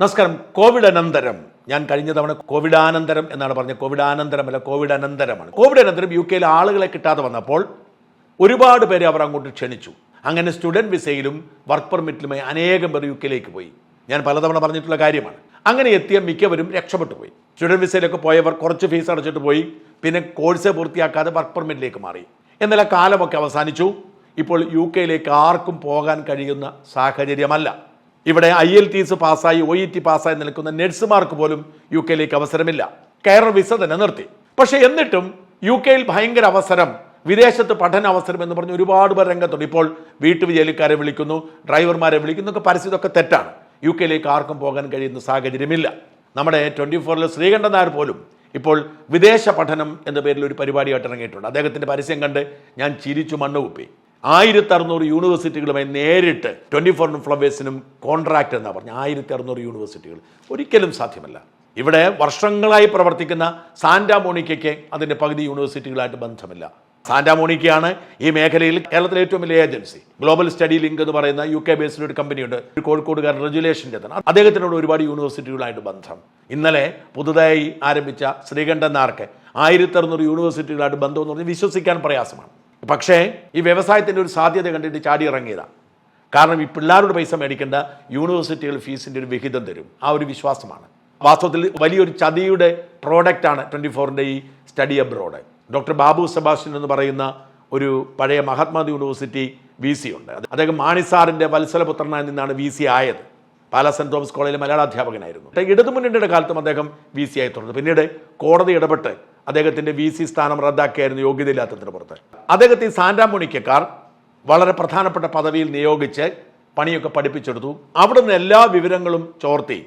നമസ്കാരം. കോവിഡ് അനന്തരം ഞാൻ കഴിഞ്ഞ തവണ കോവിഡാനന്തരം എന്നാണ് പറഞ്ഞത് കോവിഡാനന്തരമല്ല കോവിഡ് അനന്തരമാണ് കോവിഡ് അനന്തരം യു കെയിൽ ആളുകളെ കിട്ടാതെ വന്നപ്പോൾ ഒരുപാട് പേരെ അവർ അങ്ങോട്ട് ക്ഷണിച്ചു. അങ്ങനെ സ്റ്റുഡന്റ് വിസയിലും വർക്ക് പെർമിറ്റിലുമായി അനേകം പേർ യു കെയിലേക്ക് പോയി. ഞാൻ പലതവണ പറഞ്ഞിട്ടുള്ള കാര്യമാണ്. അങ്ങനെ എത്തിയ മിക്കവരും രക്ഷപ്പെട്ടു പോയി. സ്റ്റുഡന്റ് വിസയിലൊക്കെ പോയവർ കുറച്ച് ഫീസ് അടച്ചിട്ട് പോയി. പിന്നെ കോഴ്സ് പൂർത്തിയാക്കാതെ വർക്ക് പെർമിറ്റിലേക്ക് മാറി. എന്നാൽ കാലമൊക്കെ അവസാനിച്ചു. ഇപ്പോൾ യു കെയിലേക്ക് ആർക്കും പോകാൻ കഴിയുന്ന സാഹചര്യമല്ല. ഇവിടെ ഐ എൽ ടി എസ് പാസ്സായി ഒ ഇ ടി പാസ്സായി നിൽക്കുന്ന നഴ്സുമാർക്ക് പോലും യു കെയിലേക്ക് അവസരമില്ല. കയർ വിസ തന്നെ നിർത്തി. പക്ഷേ എന്നിട്ടും യു കെയിൽ ഭയങ്കര അവസരം വിദേശത്ത് പഠന അവസരം എന്ന് പറഞ്ഞ് ഒരുപാട് പേർ രംഗത്തുണ്ട്. ഇപ്പോൾ വീട്ടുജോലിക്കാരെ വിളിക്കുന്നു ഡ്രൈവർമാരെ വിളിക്കുന്നു ഒക്കെ പരസ്യതൊക്കെ തെറ്റാണ്. യു കെയിലേക്ക് ആർക്കും പോകാൻ കഴിയുന്ന സാഹചര്യമില്ല. നമ്മുടെ ട്വന്റി ഫോറിൽ ശ്രീകണ്ഠൻ നായർ പോലും ഇപ്പോൾ വിദേശ പഠനം എന്ന പേരിൽ ഒരു പരിപാടിയായിട്ട് ഇറങ്ങിയിട്ടുണ്ട്. അദ്ദേഹത്തിന്റെ പരസ്യം കണ്ട് ഞാൻ ചിരിച്ചു മണ്ണ് കുപ്പി ആയിരത്തി അറുന്നൂറ് യൂണിവേഴ്സിറ്റികളുമായി നേരിട്ട് ട്വന്റി ഫോർ ഫ്ലവേഴ്സിനും കോൺട്രാക്ട് എന്നാണ് പറഞ്ഞത് ആയിരത്തി അറുന്നൂറ് യൂണിവേഴ്സിറ്റികൾ. ഒരിക്കലും സാധ്യമല്ല. ഇവിടെ വർഷങ്ങളായി പ്രവർത്തിക്കുന്ന സാന്റാ മോണിക്കയ്ക്ക് അതിന്റെ പകുതി യൂണിവേഴ്സിറ്റികളായിട്ട് ബന്ധമില്ല. സാന്റാ മോണിക്കയാണ് ഈ മേഖലയിൽ കേരളത്തിലെ ഏറ്റവും വലിയ ഏജൻസി. ഗ്ലോബൽ സ്റ്റഡി ലിങ്ക് എന്ന് പറയുന്ന യു കെ ബേസിൽ ഒരു കമ്പനിയുണ്ട്. ഒരു കോഴിക്കോടുകാരൻ റെഗുലേഷൻ തന്നെ അദ്ദേഹത്തിനോട് ഒരുപാട് യൂണിവേഴ്സിറ്റികളായിട്ട് ബന്ധം. ഇന്നലെ പുതുതായി ആരംഭിച്ച ശ്രീകണ്ഠൻ നാർക്ക് ആയിരത്തി അറുന്നൂറ് യൂണിവേഴ്സിറ്റികളായിട്ട് ബന്ധം എന്ന് പറഞ്ഞ് വിശ്വസിക്കാൻ പ്രയാസമാണ്. പക്ഷേ ഈ വ്യവസായത്തിന്റെ ഒരു സാധ്യത കണ്ടിട്ട് ചാടി ഇറങ്ങിയതാണ് കാരണം ഈ പിള്ളേരുടെ പൈസ മേടിക്കേണ്ട യൂണിവേഴ്സിറ്റികൾ ഫീസിന്റെ ഒരു വിഹിതം തരും. ആ ഒരു വിശ്വാസമാണ്. വാസ്തവത്തിൽ വലിയൊരു ചതിയുടെ പ്രോഡക്റ്റാണ് ട്വന്റി ഫോറിന്റെ ഈ study abroad. Doctor Babu Sebastian എന്ന് പറയുന്ന ഒരു പഴയ മഹാത്മാ യൂണിവേഴ്സിറ്റി വി സി ഉണ്ട്. അദ്ദേഹം മാണിസാറിന്റെ വത്സലപുത്രനായി നിന്നാണ് വി സി ആയത്. പാലാ സെന്റ് തോമസ് കോളേജിലെ മലയാള അധ്യാപകനായിരുന്നു. ഇടതുമുന്നണിയുടെ കാലത്തും അദ്ദേഹം വി സി ആയി തുടർന്നു. പിന്നീട് കോടതി ഇടപെട്ട് അദ്ദേഹത്തിന്റെ വി സി സ്ഥാനം റദ്ദാക്കിയായിരുന്നു യോഗ്യതയില്ലാത്തതിന് പുറത്ത്. അദ്ദേഹത്തെ ഈ വളരെ പ്രധാനപ്പെട്ട പദവിയിൽ നിയോഗിച്ച് പണിയൊക്കെ പഠിപ്പിച്ചെടുത്തു. അവിടെ നിന്ന് എല്ലാ വിവരങ്ങളും ചോർത്തി.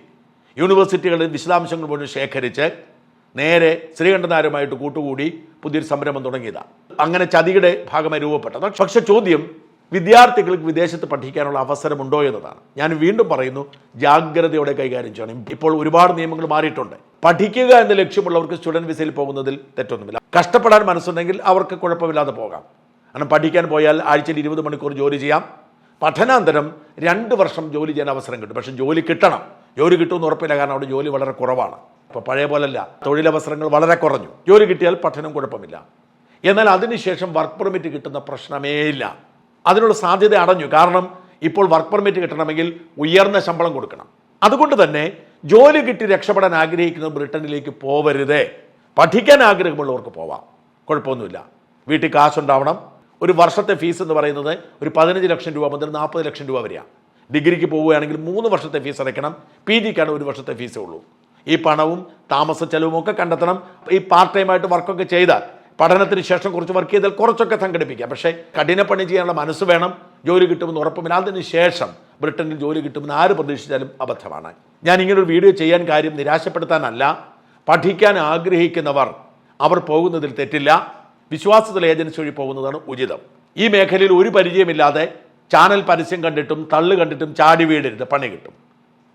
യൂണിവേഴ്സിറ്റികളിൽ വിശദാംശങ്ങൾ മുഴുവൻ ശേഖരിച്ച് നേരെ ശ്രീകണ്ഠനാരുമായിട്ട് കൂട്ടുകൂടി പുതിയൊരു സംരംഭം തുടങ്ങിയതാണ് അങ്ങനെ ചതിയുടെ ഭാഗമായി രൂപപ്പെട്ടത്. പക്ഷെ ചോദ്യം വിദ്യാർത്ഥികൾക്ക് വിദേശത്ത് പഠിക്കാനുള്ള അവസരമുണ്ടോ എന്നതാണ്. ഞാൻ വീണ്ടും പറയുന്നു ജാഗ്രതയോടെ കൈകാര്യം ചെയ്യണം. ഇപ്പോൾ ഒരുപാട് നിയമങ്ങൾ മാറിയിട്ടുണ്ട്. പഠിക്കുക എന്ന ലക്ഷ്യമുള്ളവർക്ക് സ്റ്റുഡന്റ് വിസയിൽ പോകുന്നതിൽ തെറ്റൊന്നുമില്ല. കഷ്ടപ്പെടാൻ മനസ്സുണ്ടെങ്കിൽ അവർക്ക് കുഴപ്പമില്ലാതെ പോകാം. കാരണം പഠിക്കാൻ പോയാൽ ആഴ്ചയിൽ ഇരുപത് മണിക്കൂർ ജോലി ചെയ്യാം. പഠനാന്തരം രണ്ട് വർഷം ജോലി ചെയ്യാൻ അവസരം കിട്ടും. പക്ഷേ ജോലി കിട്ടണം. ജോലി കിട്ടുമെന്ന് ഉറപ്പില്ല. കാരണം അവിടെ ജോലി വളരെ കുറവാണ്. ഇപ്പോൾ പഴയ പോലല്ല. തൊഴിലവസരങ്ങൾ വളരെ കുറഞ്ഞു. ജോലി കിട്ടിയാൽ പഠനം കുഴപ്പമില്ല. എന്നാൽ അതിനുശേഷം വർക്ക് പെർമിറ്റ് കിട്ടുന്ന പ്രശ്നമേ ഇല്ല. അതിനുള്ള സാധ്യത അടഞ്ഞു. കാരണം ഇപ്പോൾ വർക്ക് പെർമിറ്റ് കിട്ടണമെങ്കിൽ ഉയർന്ന ശമ്പളം കൊടുക്കണം. അതുകൊണ്ട് തന്നെ ജോലി കിട്ടി രക്ഷപ്പെടാൻ ആഗ്രഹിക്കുന്ന ബ്രിട്ടനിലേക്ക് പോവരുതേ. പഠിക്കാൻ ആഗ്രഹമുള്ളവർക്ക് പോവാം. കുഴപ്പമൊന്നുമില്ല. വീട്ടിൽ കാശുണ്ടാവണം. ഒരു വർഷത്തെ ഫീസ് എന്ന് പറയുന്നത് ഒരു പതിനഞ്ച് ലക്ഷം രൂപ മുതൽ നാൽപ്പത് ലക്ഷം രൂപ വരെയാണ് ഡിഗ്രിക്ക് പോവുകയാണെങ്കിൽ മൂന്ന് വർഷത്തെ ഫീസ് അടയ്ക്കണം. പി ജിക്കാണ് ഒരു വർഷത്തെ ഫീസേ ഉള്ളൂ. ഈ പണവും താമസ ചെലവും ഒക്കെ കണ്ടെത്തണം. ഈ പാർട്ട് ടൈമായിട്ട് വർക്കൊക്കെ ചെയ്താൽ പഠനത്തിന് ശേഷം കുറച്ച് വർക്ക് ചെയ്താൽ കുറച്ചൊക്കെ സംഘടിപ്പിക്കാം. പക്ഷേ കഠിനപ്പണി ചെയ്യാനുള്ള മനസ്സ് വേണം. ജോലി കിട്ടുമെന്ന് ഉറപ്പുമില്ല. അതിന് ശേഷം ബ്രിട്ടനിൽ ജോലി കിട്ടുമെന്ന് ആര് പ്രതീക്ഷിച്ചാലും അബദ്ധമാണ്. ഞാൻ ഇങ്ങനൊരു വീഡിയോ ചെയ്യാൻ കാര്യം നിരാശപ്പെടുത്താനല്ല. പഠിക്കാൻ ആഗ്രഹിക്കുന്നവർ അവർ പോകുന്നതിൽ തെറ്റില്ല. വിശ്വാസത്തിലെ ഏജൻസി വഴി പോകുന്നതാണ് ഉചിതം. ഈ മേഖലയിൽ ഒരു പരിചയമില്ലാതെ ചാനൽ പരസ്യം കണ്ടിട്ടും തള്ളു കണ്ടിട്ടും ചാടി വീടരുത് പണി കിട്ടും.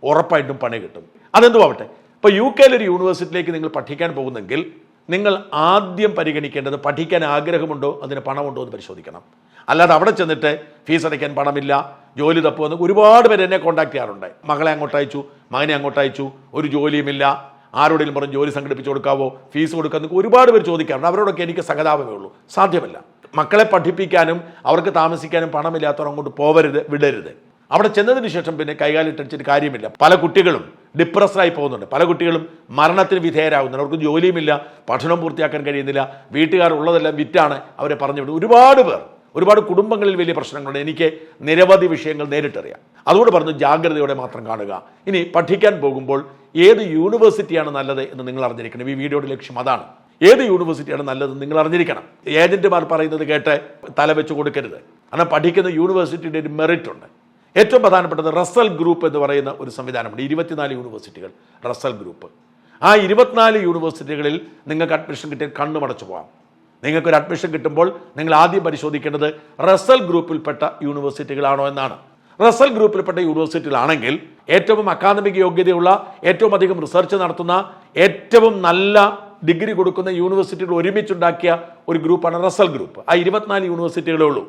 ഉറപ്പായിട്ടും പണി കിട്ടും. അതെന്തു ആവട്ടെ ഇപ്പോൾ യു കെയിൽ ഒരു യൂണിവേഴ്സിറ്റിയിലേക്ക് നിങ്ങൾ പഠിക്കാൻ പോകുന്നെങ്കിൽ നിങ്ങൾ ആദ്യം പരിഗണിക്കേണ്ടത് പഠിക്കാൻ ആഗ്രഹമുണ്ടോ അതിന് പണമുണ്ടോ എന്ന് പരിശോധിക്കണം. അല്ലാതെ അവിടെ ചെന്നിട്ട് ഫീസ് അടയ്ക്കാൻ പണമില്ല ജോലി തപ്പുമെന്ന് ഒരുപാട് പേര് എന്നെ കോൺടാക്ട് ചെയ്യാറുണ്ട്. മകളെ അങ്ങോട്ട് അയച്ചു മകനെ അങ്ങോട്ട് അയച്ചു ഒരു ജോലിയുമില്ല. ആരോടെങ്കിലും പറഞ്ഞ് ജോലി സംഘടിപ്പിച്ച് കൊടുക്കാവോ ഫീസ് കൊടുക്കാൻ ഒരുപാട് പേര് ചോദിക്കാറുണ്ട്. അവരോടൊക്കെ എനിക്ക് സഹതാപമേ ഉള്ളൂ. സാധ്യമല്ല. മക്കളെ പഠിപ്പിക്കാനും അവർക്ക് താമസിക്കാനും പണമില്ലാത്തവർ അങ്ങോട്ട് പോവരുത് വിടരുത്. അവിടെ ചെന്നതിന് ശേഷം പിന്നെ കൈകാലിട്ടടിച്ചിട്ട് കാര്യമില്ല. പല കുട്ടികളും ഡിപ്രസ്ഡായി പോകുന്നുണ്ട്. പല കുട്ടികളും മരണത്തിന് വിധേയരാകുന്നുണ്ട്. അവർക്ക് ജോലിയുമില്ല പഠനം പൂർത്തിയാക്കാൻ കഴിയുന്നില്ല. വീട്ടുകാർ ഉള്ളതെല്ലാം വിറ്റാണ് അവരെ പറഞ്ഞു വിടുന്നത് ഒരുപാട് പേർ ഒരുപാട് കുടുംബങ്ങളിൽ വലിയ പ്രശ്നങ്ങളുണ്ട്. എനിക്ക് നിരവധി വിഷയങ്ങൾ നേരിട്ടറിയാം. അതുകൊണ്ട് പറഞ്ഞു ജാഗ്രതയോടെ മാത്രം കാണുക. ഇനി പഠിക്കാൻ പോകുമ്പോൾ ഏത് യൂണിവേഴ്സിറ്റിയാണ് നല്ലത് എന്ന് നിങ്ങൾ അറിഞ്ഞിരിക്കണം. ഈ വീഡിയോയുടെ ലക്ഷ്യം അതാണ്. ഏത് യൂണിവേഴ്സിറ്റിയാണ് നല്ലതെന്ന് നിങ്ങൾ അറിഞ്ഞിരിക്കണം. ഏജന്റുമാർ പറയുന്നത് കേട്ട് തല വെച്ച് കൊടുക്കരുത്. കാരണം പഠിക്കുന്ന യൂണിവേഴ്സിറ്റിയുടെ ഒരു മെറിറ്റ് ഉണ്ട്. ഏറ്റവും പ്രധാനപ്പെട്ടത് റസൽ ഗ്രൂപ്പ് എന്ന് പറയുന്ന ഒരു സംവിധാനമുണ്ട്. ഇരുപത്തിനാല് യൂണിവേഴ്സിറ്റികൾ റസൽ ഗ്രൂപ്പ്. ആ ഇരുപത്തിനാല് യൂണിവേഴ്സിറ്റികളിൽ നിങ്ങൾക്ക് അഡ്മിഷൻ കിട്ടിയാൽ കണ്ണുമടച്ചു പോകാം. നിങ്ങൾക്കൊരു അഡ്മിഷൻ കിട്ടുമ്പോൾ നിങ്ങൾ ആദ്യം പരിശോധിക്കേണ്ടത് റസൽ ഗ്രൂപ്പിൽപ്പെട്ട യൂണിവേഴ്സിറ്റികളാണോ എന്നാണ്. റസൽ ഗ്രൂപ്പിൽപ്പെട്ട യൂണിവേഴ്സിറ്റികളാണെങ്കിൽ ഏറ്റവും അക്കാദമിക് യോഗ്യതയുള്ള ഏറ്റവും അധികം റിസർച്ച് നടത്തുന്ന ഏറ്റവും നല്ല ഡിഗ്രി കൊടുക്കുന്ന യൂണിവേഴ്സിറ്റികൾ ഒരുമിച്ചുണ്ടാക്കിയ ഒരു ഗ്രൂപ്പാണ് റസൽ ഗ്രൂപ്പ് ആ ഇരുപത്തിനാല് യൂണിവേഴ്സിറ്റികളേ ഉള്ളൂ.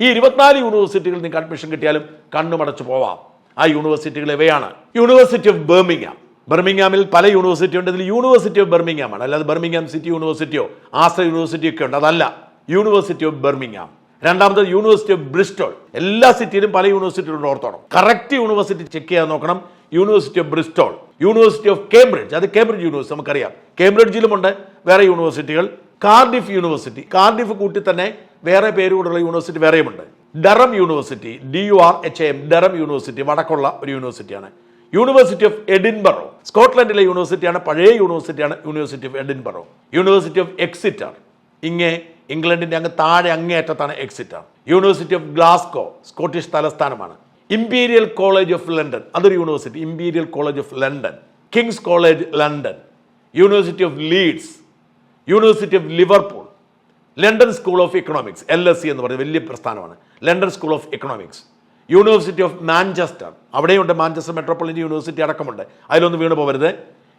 ഈ ഇരുപത്തിനാല് യൂണിവേഴ്സിറ്റികളിൽ നിങ്ങൾക്ക് അഡ്മിഷൻ കിട്ടിയാലും കണ്ണുമടച്ചു പോവാം. ആ യൂണിവേഴ്സിറ്റികൾ ഇവയാണ് യൂണിവേഴ്സിറ്റി ഓഫ് ബെർമിംഗാം ബെർമിംഗാമിൽ പല യൂണിവേഴ്സിറ്റി ഉണ്ട്. ഇതിൽ യൂണിവേഴ്സിറ്റി ഓഫ് ബെർമിങ്ഹാം ആണ്. അല്ലാതെ ബെർമിങ്ഹാം സിറ്റി യൂണിവേഴ്സിറ്റിയോ ആസ്ട്ര യൂണിവേഴ്സിറ്റിയോ ഒക്കെ ഉണ്ട്. അതല്ല യൂണിവേഴ്സിറ്റി ഓഫ് ബെർമിങ്ഹാം രണ്ടാമത് യൂണിവേഴ്സിറ്റി ഓഫ് ബ്രിസ്റ്റോൾ എല്ലാ സിറ്റിയിലും പല യൂണിവേഴ്സിറ്റികളുണ്ട് ഓർത്തോണം. കറക്റ്റ് യൂണിവേഴ്സിറ്റി ചെക്ക് ചെയ്യാൻ നോക്കണം. University of Bristol University of Cambridge അത് കേംബ്രിഡ്ജ് യൂണിവേഴ്സിറ്റി നമുക്കറിയാം. കേംബ്രിഡ്ജിലുമുണ്ട് വേറെ യൂണിവേഴ്സിറ്റികൾ കാർഡിഫ് യൂണിവേഴ്സിറ്റി കാർഡിഫ് കൂട്ടി തന്നെ വേറെ പേരുകൂടുള്ള university വേറെയുമുണ്ട്. Durham University D U R H M Durham University വടക്കുള്ള ഒരു യൂണിവേഴ്സിറ്റിയാണ് യൂണിവേഴ്സിറ്റി ഓഫ് എഡിൻബറോ സ്കോട്ട്ലൻഡിലെ യൂണിവേഴ്സിറ്റിയാണ് പഴയ യൂണിവേഴ്സിറ്റിയാണ് University of Edinburgh University of Exeter ഇങ്ങേ ഇംഗ്ലണ്ടിന്റെ അങ്ങ് താഴെ അങ്ങേയറ്റത്താണ് Exeter University of Glasgow Scottish തലസ്ഥാനമാണ്. Imperial College of London അതൊരു university Imperial College of London King's College London University of Leeds University of Liverpool London School of Economics L S C എന്ന് പറയുന്നത് വലിയ പ്രസ്ഥാനമാണ്. London School of Economics University of Manchester അവിടെയുണ്ട് Manchester Metropolitan University അടക്കമുണ്ട്. അതിലൊന്നും വീണ് പോകരുത്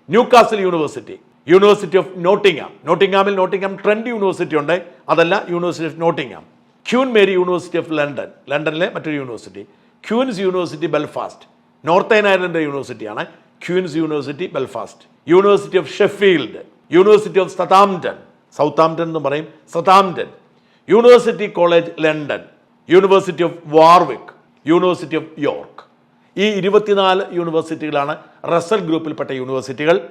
Newcastle University University of Nottingham നോട്ടിംഗാമിൽ Nottingham Trent University ഉണ്ട്. അതല്ല University of Nottingham Queen Mary University of London ലണ്ടനിലെ മറ്റൊരു university Queen's University Belfast Northern Ireland യൂണിവേഴ്സിറ്റിയാണ് Queen's University Belfast University of Sheffield University of Southampton Southampton എന്ന് പറയും. Southampton University College London University of Warwick University of York ഈ ഇരുപത്തിനാല് യൂണിവേഴ്സിറ്റികളാണ് Russell ഗ്രൂപ്പിൽപ്പെട്ട യൂണിവേഴ്സിറ്റികൾ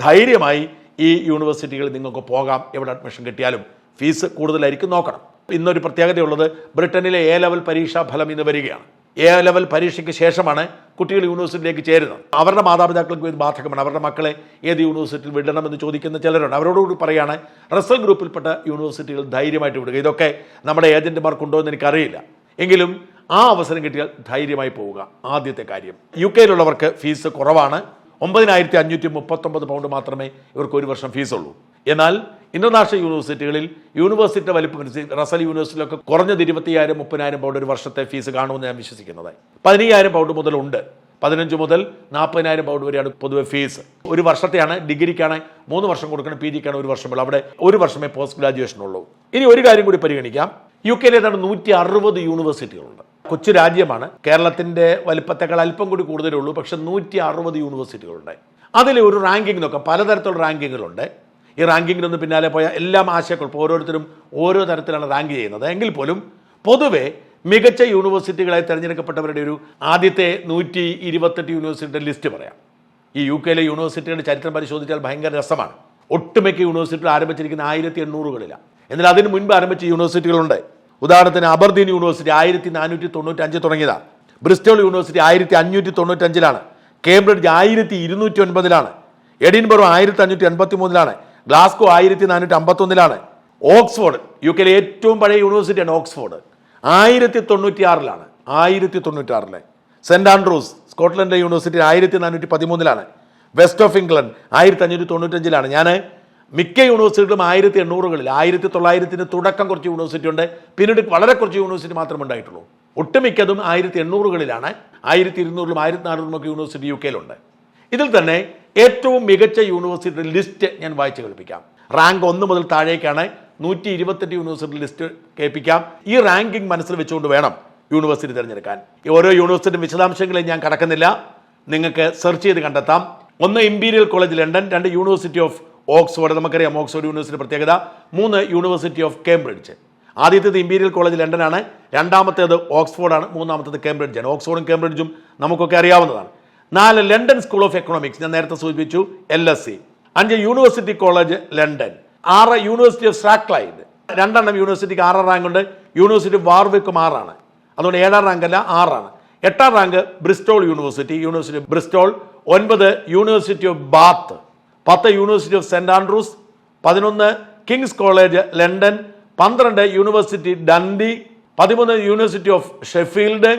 ധൈര്യമായി ഈ യൂണിവേഴ്സിറ്റികളിൽ നിങ്ങൾക്ക് പോകാം. എവിടെ അഡ്മിഷൻ കിട്ടിയാലും ഫീസ് കൂടുതലായിരിക്കും നോക്കണം. ഇന്നൊരു പ്രത്യേകതയുള്ളത് ബ്രിട്ടനിലെ എ ലെവൽ പരീക്ഷാ ഫലം ഇന്ന് വരികയാണ്. എ ലെവൽ പരീക്ഷയ്ക്ക് ശേഷമാണ് കുട്ടികൾ യൂണിവേഴ്സിറ്റിയിലേക്ക് ചേരുന്നത്. അവരുടെ മാതാപിതാക്കൾക്ക് ഇത് ബാധകമാണ്. അവരുടെ മക്കളെ ഏത് യൂണിവേഴ്സിറ്റിയിൽ വിടണമെന്ന് ചോദിക്കുന്ന ചിലരുണ്ട്. അവരോടുകൂടി പറയാണ് റസൽ ഗ്രൂപ്പിൽപ്പെട്ട യൂണിവേഴ്സിറ്റികൾ ധൈര്യമായിട്ട് വിടുക. ഇതൊക്കെ നമ്മുടെ ഏജന്റുമാർക്കുണ്ടോ എന്ന് എനിക്കറിയില്ല. എങ്കിലും ആ അവസരം കിട്ടിയാൽ ധൈര്യമായി പോവുക. ആദ്യത്തെ കാര്യം. യു കെയിലുള്ളവർക്ക് ഫീസ് കുറവാണ്. ഒമ്പതിനായിരത്തി അഞ്ഞൂറ്റി മുപ്പത്തൊമ്പത് പൗണ്ട് മാത്രമേ ഇവർക്ക് ഒരു വർഷം ഫീസുള്ളൂ. എന്നാൽ ഇന്റർനാഷണൽ യൂണിവേഴ്സിറ്റികളിൽ യൂണിവേഴ്സിറ്റി വലിപ്പം അനുസരിച്ച് റസൽ യൂണിവേഴ്സിറ്റിയിലൊക്കെ കുറഞ്ഞത് ഇരുപത്തിയായിരം മുപ്പതിനായിരം പൗണ്ട് ഒരു വർഷത്തെ ഫീസ് കാണുമെന്ന് ഞാൻ വിശ്വസിക്കുന്നത് പതിനയ്യായിരം പൗണ്ട് മുതലുണ്ട് പതിനഞ്ച് മുതൽ നാൽപ്പതിനായിരം പൗണ്ട് വരെയാണ് പൊതുവെ ഫീസ്. ഒരു വർഷത്തെയാണ് ഡിഗ്രിക്കാണ് മൂന്ന് വർഷം കൊടുക്കണം പി ജിക്കാണ് ഒരു വർഷമുള്ളൂ അവിടെ ഒരു വർഷമേ പോസ്റ്റ് ഗ്രാജുവേഷൻ ഉള്ളൂ ഇനി ഒരു കാര്യം കൂടി പരിഗണിക്കാം. യു കെയിൽ ഏതാണ്ട് നൂറ്റി അറുപത് യൂണിവേഴ്സിറ്റികളുണ്ട്. കൊച്ചു രാജ്യമാണ്. കേരളത്തിന്റെ വലിപ്പത്തെക്കാൾ അല്പം കൂടി കൂടുതലേ ഉള്ളൂ. പക്ഷെ നൂറ്റി അറുപത് യൂണിവേഴ്സിറ്റികളുണ്ട്. അതിൽ ഒരു റാങ്കിങ് നോക്കാം. പലതരത്തിലുള്ള റാങ്കിങ്ങുകളുണ്ട്. ഈ റാങ്കിങ്ങിനൊന്നും പിന്നാലെ പോയ എല്ലാം ആശയക്കുഴപ്പം. ഓരോരുത്തരും ഓരോ തരത്തിലാണ് റാങ്ക് ചെയ്യുന്നത്. എങ്കിൽ പോലും പൊതുവെ മികച്ച യൂണിവേഴ്സിറ്റികളായി തിരഞ്ഞെടുക്കപ്പെട്ടവരുടെ ഒരു ആദ്യത്തെ നൂറ്റി ഇരുപത്തെട്ട് യൂണിവേഴ്സിറ്റിയുടെ ലിസ്റ്റ് പറയാം. ഈ യു കെയിലെ യൂണിവേഴ്സിറ്റിയുടെ ചരിത്രം പരിശോധിച്ചാൽ ഭയങ്കര രസമാണ്. ഒട്ടുമിക്ക യൂണിവേഴ്സിറ്റികൾ ആരംഭിച്ചിരിക്കുന്ന ആയിരത്തി എണ്ണൂറുകളിലാണ്. എന്നാൽ അതിന് മുൻപ് ആരംഭിച്ച യൂണിവേഴ്സിറ്റികളുണ്ട്. ഉദാഹരണത്തിന് അബർദീൻ യൂണിവേഴ്സിറ്റി ആയിരത്തി നാനൂറ്റി തൊണ്ണൂറ്റി അഞ്ച് തുടങ്ങിയതാണ് ബ്രിസ്റ്റോൾ യൂണിവേഴ്സിറ്റി ആയിരത്തി അഞ്ഞൂറ്റി തൊണ്ണൂറ്റഞ്ചിലാണ് കേംബ്രിഡ്ജ് ആയിരത്തി ഇരുന്നൂറ്റി ഒൻപതിലാണ് എഡിൻബറോ ആയിരത്തി അഞ്ഞൂറ്റി എൺപത്തി മൂന്നിലാണ് ഗ്ലാസ്കോ ആയിരത്തി നാനൂറ്റി അമ്പത്തൊന്നിലാണ് ഓക്സ്ഫോർഡ് യു കെയിലെ ഏറ്റവും പഴയ യൂണിവേഴ്സിറ്റിയാണ് ഓക്സ്ഫോർഡ്. ആയിരത്തി തൊണ്ണൂറ്റി ആറിലാണ് ആയിരത്തി തൊണ്ണൂറ്റി ആറിലെ സെന്റ് ആൻഡ്രൂസ് സ്കോട്ട്ലൻഡ് യൂണിവേഴ്സിറ്റി ആയിരത്തി നാനൂറ്റി പതിമൂന്നിലാണ് വെസ്റ്റ് ഓഫ് ഇംഗ്ലണ്ട് ആയിരത്തി അഞ്ഞൂറ്റി തൊണ്ണൂറ്റഞ്ചിലാണ് ഞാൻ മിക്ക യൂണിവേഴ്സിറ്റികളും ആയിരത്തി എണ്ണൂറുകളിൽ ആയിരത്തി തൊള്ളായിരത്തിന് തുടക്കം കുറച്ച് യൂണിവേഴ്സിറ്റി ഉണ്ട്. പിന്നീട് വളരെ കുറച്ച് യൂണിവേഴ്സിറ്റി മാത്രമേ ഉണ്ടായിട്ടുള്ളൂ. ഒട്ടുമിക്കതും ആയിരത്തി എണ്ണൂറുകളിലാണ് ആയിരത്തി ഇരുന്നൂറിലും ആയിരത്തി നാനൂറിലും ഒക്കെ യൂണിവേഴ്സിറ്റി യു കെയിലുണ്ട്. ഇതിൽ തന്നെ ഏറ്റവും മികച്ച യൂണിവേഴ്സിറ്റി ലിസ്റ്റ് ഞാൻ വായിച്ചു കേൾപ്പിക്കാം. റാങ്ക് ഒന്ന് മുതൽ താഴേക്കാണ് നൂറ്റി ഇരുപത്തെട്ട് യൂണിവേഴ്സിറ്റി ലിസ്റ്റ് കേൾപ്പിക്കാം. ഈ റാങ്കിംഗ് മനസ്സിൽ വെച്ചുകൊണ്ട് വേണം യൂണിവേഴ്സിറ്റി തിരഞ്ഞെടുക്കാൻ. ഓരോ യൂണിവേഴ്സിറ്റി വിശദാംശങ്ങളെ ഞാൻ കടക്കുന്നില്ല. നിങ്ങൾക്ക് സെർച്ച് ചെയ്ത് കണ്ടെത്താം. ഒന്ന് ഇമ്പീരിയൽ കോളേജ് ലണ്ടൻ രണ്ട് യൂണിവേഴ്സിറ്റി ഓഫ് ഓക്സ്ഫോർഡ് നമുക്കറിയാം ഓക്സ്ഫോർഡ് യൂണിവേഴ്സിറ്റി പ്രത്യേകത. മൂന്ന് യൂണിവേഴ്സിറ്റി ഓഫ് കേംബ്രിഡ്ജ്. ആദ്യത്തേത് ഇമ്പീരിയൽ കോളേജ് ലണ്ടനാണ് രണ്ടാമത്തേത് ഓക്സ്ഫോർഡാണ്. മൂന്നാമത്തേത് കേംബ്രിഡ്ജാണ്. ഓക്സ്ഫോർഡും കേംബ്രിഡ്ജും നമുക്കൊക്കെ അറിയാവുന്നതാണ്. നാല് ലണ്ടൻ സ്കൂൾ ഓഫ് എക്കണോമിക്സ്. ഞാൻ നേരത്തെ സൂചിപ്പിച്ചു എൽ എസ് സി. അഞ്ച് യൂണിവേഴ്സിറ്റി കോളേജ് ലണ്ടൻ. ആറ് യൂണിവേഴ്സിറ്റി ഓഫ് സ്ട്രാക്ലൈഡ് രണ്ടെണ്ണം യൂണിവേഴ്സിറ്റിക്ക് ആറാം റാങ്ക് ഉണ്ട്. യൂണിവേഴ്സിറ്റി വാർവിക്കും ആറാണ്. അതുകൊണ്ട് ഏഴാം റാങ്ക് അല്ല ആറാണ്. എട്ടാം rank Bristol University University Bristol. ഒൻപത് യൂണിവേഴ്സിറ്റി ഓഫ് ബാത്ത്. പത്ത് യൂണിവേഴ്സിറ്റി ഓഫ് സെന്റ് ആൻഡ്രൂസ് പതിനൊന്ന് കിങ്സ് കോളേജ് ലണ്ടൻ പന്ത്രണ്ട് യൂണിവേഴ്സിറ്റി ഡണ്ടി പതിമൂന്ന് യൂണിവേഴ്സിറ്റി ഓഫ് ഷെഫീൽഡ്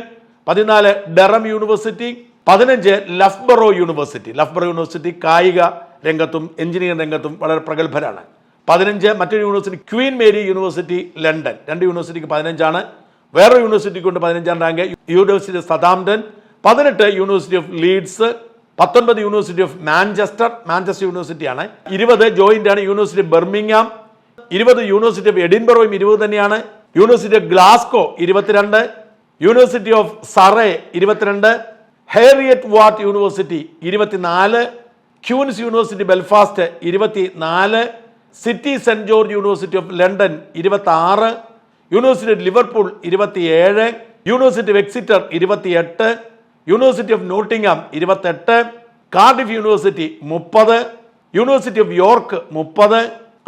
പതിനാല് ഡെറം യൂണിവേഴ്സിറ്റി പതിനഞ്ച് ലഫ്ബറോ യൂണിവേഴ്സിറ്റി ലഫ്ബറോ യൂണിവേഴ്സിറ്റി കായിക രംഗത്തും എഞ്ചിനീയറിംഗ് രംഗത്തും വളരെ പ്രഗത്ഭരാണ്. പതിനഞ്ച് മറ്റൊരു University Queen Mary University London രണ്ട് യൂണിവേഴ്സിറ്റിക്ക് പതിനഞ്ചാണ്. വേറൊരു യൂണിവേഴ്സിറ്റിക്ക് കൊണ്ട് പതിനഞ്ചാം റാങ്ക് യൂണിവേഴ്സിറ്റി സതാംപ്ടൺ പതിനെട്ട് യൂണിവേഴ്സിറ്റി ഓഫ് ലീഡ്സ് പത്തൊൻപത് യൂണിവേഴ്സിറ്റി ഓഫ് മാഞ്ചസ്റ്റർ മാഞ്ചസ്റ്റർ യൂണിവേഴ്സിറ്റിയാണ് ഇരുപത് ജോയിന്റ് ആണ് യൂണിവേഴ്സിറ്റി ഓഫ് ബെർമിംഗാം ഇരുപത് യൂണിവേഴ്സിറ്റി ഓഫ് എഡിൻബറോയും ഇരുപത് തന്നെയാണ്. യൂണിവേഴ്സിറ്റി ഓഫ് ഗ്ലാസ്കോ ഇരുപത്തിരണ്ട് യൂണിവേഴ്സിറ്റി ഓഫ് സറേ ഇരുപത്തിരണ്ട് ഹേറിയറ്റ് വാട്ട് യൂണിവേഴ്സിറ്റി ഇരുപത്തിനാല് ക്യൂൻസ് യൂണിവേഴ്സിറ്റി ബെൽഫാസ്റ്റ് ഇരുപത്തിനാല് city saint George university of London ഇരുപത്തി ആറ് യൂണിവേഴ്സിറ്റി ഓഫ് ലിവർപൂൾ ഇരുപത്തിയേഴ് യൂണിവേഴ്സിറ്റി ഓഫ് എക്സിറ്റർ ഇരുപത്തിയെട്ട് യൂണിവേഴ്സിറ്റി ഓഫ് നോട്ടിംഗ്ഹാം ഇരുപത്തെട്ട്. കാർഡിഫ് യൂണിവേഴ്സിറ്റി മുപ്പത്. യൂണിവേഴ്സിറ്റി ഓഫ് യോർക്ക് മുപ്പത്.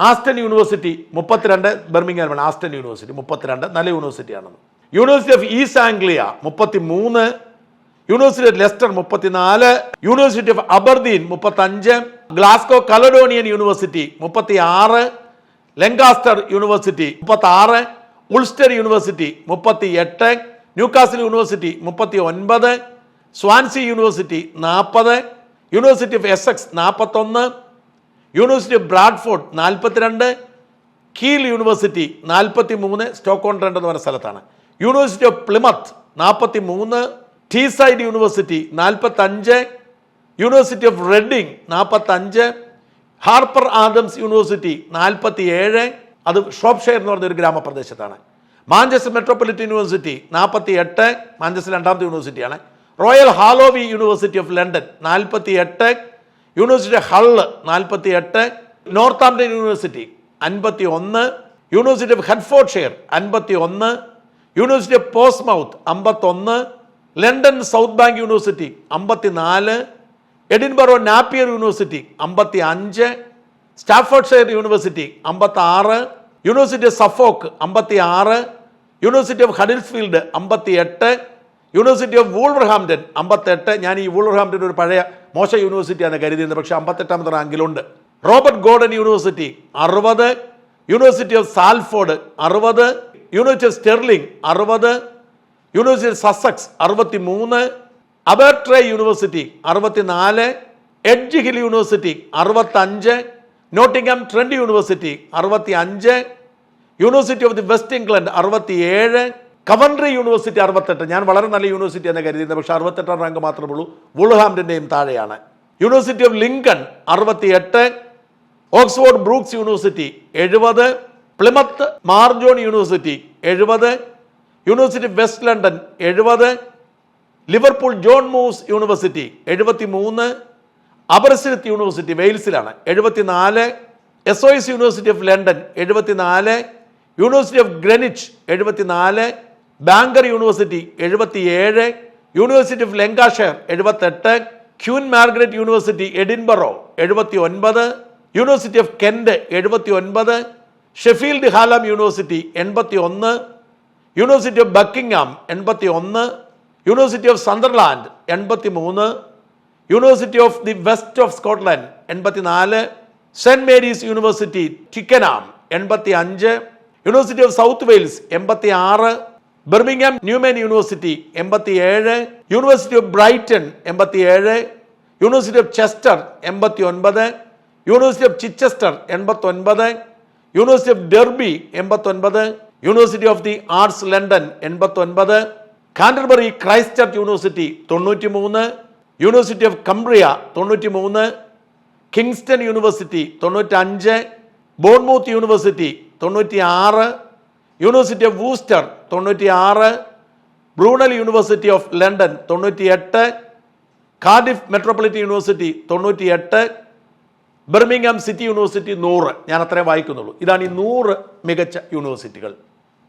ആസ്റ്റൺ യൂണിവേഴ്സിറ്റി മുപ്പത്തിരണ്ട്. ബെർമിംഗാമാണ് ആസ്റ്റൺ യൂണിവേഴ്സിറ്റി മുപ്പത്തിരണ്ട്. നല്ല യൂണിവേഴ്സിറ്റിയാണെന്ന് യൂണിവേഴ്സിറ്റി ഓഫ് ഈസ്റ്റ് ആംഗ്ലിയ മുപ്പത്തി മൂന്ന് യൂണിവേഴ്സിറ്റി ഓഫ് ലെസ്റ്റർ മുപ്പത്തിനാല്. യൂണിവേഴ്സിറ്റി ഓഫ് അബർദീൻ മുപ്പത്തഞ്ച്. ഗ്ലാസ്കോ കലഡോണിയൻ യൂണിവേഴ്സിറ്റി മുപ്പത്തി ആറ് ലെങ്കാസ്റ്റർ യൂണിവേഴ്സിറ്റി മുപ്പത്തി ആറ് ഉൾസ്റ്റർ യൂണിവേഴ്സിറ്റി മുപ്പത്തി എട്ട് ന്യൂകാസിൽ യൂണിവേഴ്സിറ്റി മുപ്പത്തി ഒൻപത് സ്വാൻസി യൂണിവേഴ്സിറ്റി നാൽപ്പത് യൂണിവേഴ്സിറ്റി ഓഫ് എസെക്സ് നാൽപ്പത്തൊന്ന് യൂണിവേഴ്സിറ്റി ഓഫ് ബ്രാഡ്ഫോർഡ് നാൽപ്പത്തിരണ്ട് കീൽ യൂണിവേഴ്സിറ്റി നാൽപ്പത്തി മൂന്ന് സ്റ്റോക്കോൺ ട്രെൻഡ് എന്ന് പറഞ്ഞ സ്ഥലത്താണ്. യൂണിവേഴ്സിറ്റി ഓഫ് പ്ലിമത്ത് നാൽപ്പത്തി മൂന്ന് ടീസൈഡ് യൂണിവേഴ്സിറ്റി നാൽപ്പത്തഞ്ച് യൂണിവേഴ്സിറ്റി ഓഫ് റെഡിങ് നാൽപ്പത്തഞ്ച് ഹാർപ്പർ ആദംസ് യൂണിവേഴ്സിറ്റി നാൽപ്പത്തി ഏഴ് അത് ഷോപ്ഷെയർ എന്ന് പറഞ്ഞ ഒരു ഗ്രാമപ്രദേശത്താണ്. മാഞ്ചസ്റ്റർ മെട്രോപൊളിറ്റൻ യൂണിവേഴ്സിറ്റി നാൽപ്പത്തി എട്ട് മാഞ്ചസ്റ്റർ രണ്ടാമത്തെ യൂണിവേഴ്സിറ്റിയാണ് Royal Holloway University of London നാൽപ്പത്തി എട്ട് യൂണിവേഴ്സിറ്റി ഹള്ള് നാൽപ്പത്തി എട്ട് നോർത്താംപ്ടൺ യൂണിവേഴ്സിറ്റി അൻപത്തി ഒന്ന് യൂണിവേഴ്സിറ്റി ഓഫ് ഹെഡ്ഫോർഡ് ഷെയർ അൻപത്തി ഒന്ന് യൂണിവേഴ്സിറ്റി ഓഫ് പോസ്മൗത്ത് അമ്പത്തൊന്ന് ലണ്ടൻ സൗത്ത് ബാങ്ക് യൂണിവേഴ്സിറ്റി അമ്പത്തിനാല് എഡിൻബറോ നാപ്പിയർ യൂണിവേഴ്സിറ്റി അമ്പത്തി അഞ്ച് സ്റ്റാഫോർഡ് ഷെയർ യൂണിവേഴ്സിറ്റി അമ്പത്തി ആറ് യൂണിവേഴ്സിറ്റി ഓഫ് സഫോക്ക് അമ്പത്തി ആറ് യൂണിവേഴ്സിറ്റി ഓഫ് ഹഡിൽസ്ഫീൽഡ് അമ്പത്തി എട്ട് യൂണിവേഴ്സിറ്റി ഓഫ് വൂൾവർഹാംപ്റ്റൺ അമ്പത്തെട്ട്. ഞാൻ ഈ വൂൾവർഹാംപ്റ്റൺ ഒരു പഴയ മോശ യൂണിവേഴ്സിറ്റിയാണ് കരുതിയിരുന്നത്. പക്ഷേ അമ്പത്തെട്ടാമത്തെ റാങ്കിലുണ്ട്. റോബർട്ട് ഗോർഡൻ യൂണിവേഴ്സിറ്റി അറുപത്. യൂണിവേഴ്സിറ്റി ഓഫ് സാൽഫോർഡ് അറുപത്. യൂണിവേഴ്സിറ്റി ഓഫ് സ്റ്റെർലിംഗ് അറുപത്. യൂണിവേഴ്സിറ്റി ഓഫ് സസക്സ് അറുപത്തി മൂന്ന് അബർട്രേ യൂണിവേഴ്സിറ്റി അറുപത്തിനാല്. എഡ്ജ് ഹിൽ യൂണിവേഴ്സിറ്റി അറുപത്തഞ്ച്. നോട്ടിംഗ്ഹാം ട്രെൻഡ് യൂണിവേഴ്സിറ്റി അറുപത്തി അഞ്ച് University of the West England അറുപത്തിയേഴ്. കവൻട്രി യൂണിവേഴ്സിറ്റി അറുപത്തെട്ട്. ഞാൻ വളരെ നല്ല യൂണിവേഴ്സിറ്റി എന്ന് കരുതിയിരുന്നത്. പക്ഷേ അറുപത്തെട്ടാം റാങ്ക് മാത്രമേ ഉള്ളൂ. വുൾഹാംപ്റ്റന്റെയും താഴെയാണ്. യൂണിവേഴ്സിറ്റി ഓഫ് ലിങ്കൺ അറുപത്തിയെട്ട്. ഓക്സ്ഫോർഡ് ബ്രൂക്സ് യൂണിവേഴ്സിറ്റി എഴുപത്. പ്ലിമത്ത് മാർജോൺ യൂണിവേഴ്സിറ്റി എഴുപത്. യൂണിവേഴ്സിറ്റി വെസ്റ്റ് ലണ്ടൻ എഴുപത്. ലിവർപൂൾ ജോൺ മൂസ് യൂണിവേഴ്സിറ്റി എഴുപത്തി മൂന്ന് അബർസിലത്ത് യൂണിവേഴ്സിറ്റി വെയിൽസിലാണ് എഴുപത്തിനാല്. S O S University of London എഴുപത്തിനാല്. യൂണിവേഴ്സിറ്റി ഓഫ് ഗ്രെനിച്ച് എഴുപത്തിനാല്. ബാങ്കർ യൂണിവേഴ്സിറ്റി എഴുപത്തിയേഴ് യൂണിവേഴ്സിറ്റി ഓഫ് ലങ്കാഷെയർ എഴുപത്തെട്ട് ക്യൂൻ മാർഗരറ്റ് യൂണിവേഴ്സിറ്റി എഡിൻബറോ എഴുപത്തി ഒൻപത് യൂണിവേഴ്സിറ്റി ഓഫ് കെൻഡ് എഴുപത്തി ഒൻപത് ഷെഫീൽഡ് ഹാലാം യൂണിവേഴ്സിറ്റി എൺപത്തി ഒന്ന് യൂണിവേഴ്സിറ്റി ഓഫ് ബക്കിംഗാം എൺപത്തി ഒന്ന് യൂണിവേഴ്സിറ്റി ഓഫ് സന്ദർലാൻഡ് എൺപത്തി മൂന്ന് University of the West of Scotland എൺപത്തിനാല് സെന്റ് മേരീസ് യൂണിവേഴ്സിറ്റി ടിക്കനാം എൺപത്തി അഞ്ച് യൂണിവേഴ്സിറ്റി ഓഫ് സൗത്ത് വെയിൽസ് എൺപത്തി ആറ് ബെർമിംഗാം ന്യൂമാൻ യൂണിവേഴ്സിറ്റി എൺപത്തി ഏഴ് യൂണിവേഴ്സിറ്റി ഓഫ് ബ്രൈറ്റൺ എൺപത്തി ഏഴ് യൂണിവേഴ്സിറ്റി ഓഫ് ചെസ്റ്റർ എൺപത്തി ഒൻപത് യൂണിവേഴ്സിറ്റി ഓഫ് ചിച്ചസ്റ്റർ എൺപത്തൊൻപത് University of Derby എൺപത്തൊൻപത് University of the Arts London എൺപത്തൊൻപത് Canterbury Christ Church University തൊണ്ണൂറ്റി മൂന്ന് യൂണിവേഴ്സിറ്റി ഓഫ് കംബ്രിയ തൊണ്ണൂറ്റി മൂന്ന് കിങ്സ്റ്റൺ യൂണിവേഴ്സിറ്റി തൊണ്ണൂറ്റഞ്ച് ബോൺമൂത്ത് യൂണിവേഴ്സിറ്റി തൊണ്ണൂറ്റി ആറ് യൂണിവേഴ്സിറ്റി ഓഫ് വൂസ്റ്റർ തൊണ്ണൂറ്റി ആറ് ബ്രൂണൽ യൂണിവേഴ്സിറ്റി ഓഫ് ലണ്ടൻ തൊണ്ണൂറ്റി എട്ട് കാർഡിഫ് മെട്രോപൊളിറ്റൻ യൂണിവേഴ്സിറ്റി തൊണ്ണൂറ്റി എട്ട് ബെർമിംഗാം സിറ്റി യൂണിവേഴ്സിറ്റി നൂറ്. ഞാൻ അത്രയും വായിക്കുന്നുള്ളൂ. ഇതാണ് ഈ നൂറ് മികച്ച യൂണിവേഴ്സിറ്റികൾ.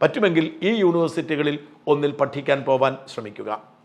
പറ്റുമെങ്കിൽ ഈ യൂണിവേഴ്സിറ്റികളിൽ ഒന്നിൽ പഠിക്കാൻ പോവാൻ ശ്രമിക്കുക.